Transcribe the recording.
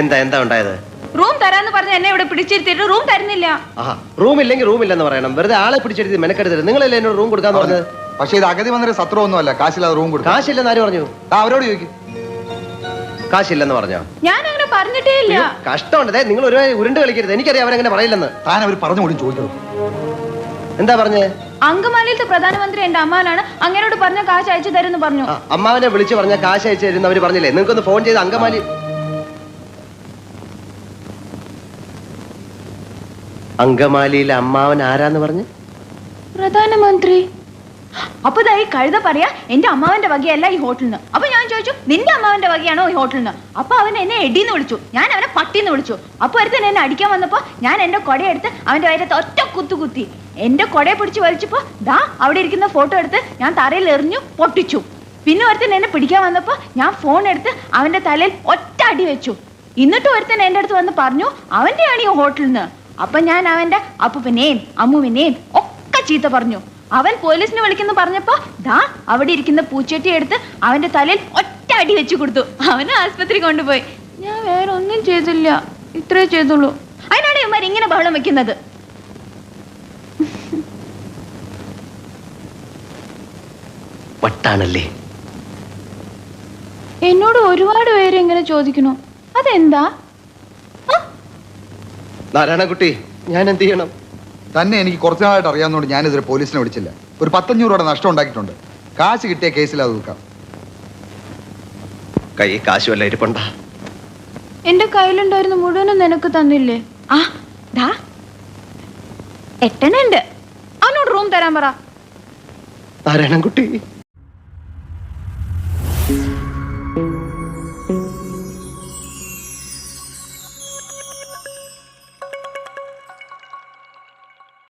എന്താ എന്താ ഉണ്ടായത്? റൂം തരാന്ന് പറഞ്ഞ എന്നെ ഇവിടെ പിടിച്ചിരുത്തിട്ട് റൂം തരുന്നില്ല. ആഹാ റൂം ഇല്ലെങ്കിൽ റൂം ഇല്ലെന്ന് പറയണം. വെറുതെ ആളെ പിടിച്ചെടുത്ത് മെനക്കെടുത്തത് നിങ്ങളല്ലേ എന്നോട് റൂം കൊടുക്കാന്ന് പറഞ്ഞത്? പക്ഷേ ഇത് അഗതി വന്നൊരു സത്രമൊന്നുമല്ല കാശില്ലാതെ റൂം കൊടുക്കും കാശില്ലെന്ന് ആര് പറഞ്ഞു? ആ, അവരോട് ചോദിക്കും. കാശില്ലെന്ന് പറഞ്ഞോ? ഞാൻ അങ്ങനെ പറഞ്ഞിട്ടേ ഇല്ല. കഷ്ടമുണ്ട്. ദേ, നിങ്ങൾ ഒരു ഉരുണ്ട് കളിക്കരുത്. എനിക്കറിയാം അവരങ്ങനെ പറയില്ലെന്ന്. താൻ അവർ പറഞ്ഞു കൂടി ചോദിക്കണം എന്താ പറഞ്ഞേ? അങ്കമാലിയിലത്തെ പ്രധാനമന്ത്രി എന്റെ അമ്മാനാണ് അങ്ങനോട് പറഞ്ഞ കാശ് അയച്ചു തരുമെന്ന് പറഞ്ഞു. ആ, അമ്മാവനെ വിളിച്ചു പറഞ്ഞ കാശ് അയച്ചു തരുന്ന അവർ പറഞ്ഞില്ലേ? നിങ്ങൾക്കൊന്ന് ഫോൺ ചെയ്ത് അങ്കമാലി അങ്കമാലിയിലെ അമ്മാവൻ ആരാന്ന് പറഞ്ഞു? പ്രധാനമന്ത്രി. അപ്പൊ ഈ കഴുത പറയാ എന്റെ അമ്മാവന്റെ വകയല്ല ഈ ഹോട്ടലിന് അപ്പൊ ഞാൻ ചോദിച്ചു നിന്റെ അമ്മാവന്റെ വകയാണോ ഈ ഹോട്ടലിന് അപ്പൊ അവൻ എന്നെ എടിന്ന് വിളിച്ചു. ഞാൻ അവനെ പട്ടിന്ന് വിളിച്ചു. അപ്പൊ ഒരുത്തൻ എന്നെ അടിക്കാൻ വന്നപ്പോ ഞാൻ എന്റെ കൊടയെടുത്ത് അവന്റെ വയറ്റത്ത് ഒറ്റ കുത്തു കുത്തി. എന്റെ കൊടയെ പിടിച്ച് വലിച്ചപ്പോ ദാ അവിടെ ഇരിക്കുന്ന ഫോട്ടോ എടുത്ത് ഞാൻ തറയിൽ എറിഞ്ഞു പൊട്ടിച്ചു. പിന്നെ ഒരുത്തൻ എന്നെ പിടിക്കാൻ വന്നപ്പോ ഞാൻ ഫോൺ എടുത്ത് അവന്റെ തലയിൽ ഒറ്റ അടി വെച്ചു. എന്നിട്ട് ഒരുത്തൻ എന്റെ അടുത്ത് വന്ന് പറഞ്ഞു അവന്റെയാണ് ഈ ഹോട്ടലിന് അപ്പൊ ഞാൻ അവന്റെ അപ്പുവിനെയും അമ്മുവിനെയും ഒക്കെ ചീത്ത പറഞ്ഞു. അവൻ പോലീസിനെ വിളിക്കുന്നു പറഞ്ഞപ്പോ ദാ അവിടെ ഇരിക്കുന്ന പൂച്ചട്ടി എടുത്ത് അവന്റെ തലയിൽ ഒറ്റ അടി വെച്ചു കൊടുത്തു. അവനെ ആസ്പത്രി കൊണ്ടുപോയി. ഞാൻ വേറെ ഒന്നും ചെയ്തില്ല. ഇത്രേ ചെയ്തുള്ളൂ. അതിനാണ് ഇവന്മാർ ഇങ്ങനെ ബഹളം വെക്കുന്നത്. വട്ടാണല്ലേ? എന്നോട് ഒരുപാട് പേര് ഇങ്ങനെ ചോദിക്കണു അതെന്താ? നാരായണക്കുട്ടി ഞാൻ എന്ത് ചെയ്യണം? തന്നെ എനിക്ക് കുറച്ച് നാളായിട്ട് അറിയാവുന്നതുകൊണ്ട് ഞാനിതൊരു പോലീസിനെ വിളിച്ചില്ല. ഒരു പത്തഞ്ഞൂറ് രൂപയുടെ നഷ്ടം ഉണ്ടാക്കിയിട്ടുണ്ട്. കാശ് കിട്ടിയ കേസിൽ അത് നിൽക്കാം. കൈ കാശ് വല്ല ഇരിപ്പണ്ട? എന്റെ കയ്യിലുണ്ടായിരുന്നു മുഴുവനും നിനക്ക് തന്നില്ലേ? ആ ദാ. എട്ടനുണ്ട് അവനോട് റൂം തരാൻ പറ. നാരായണൻകുട്ടി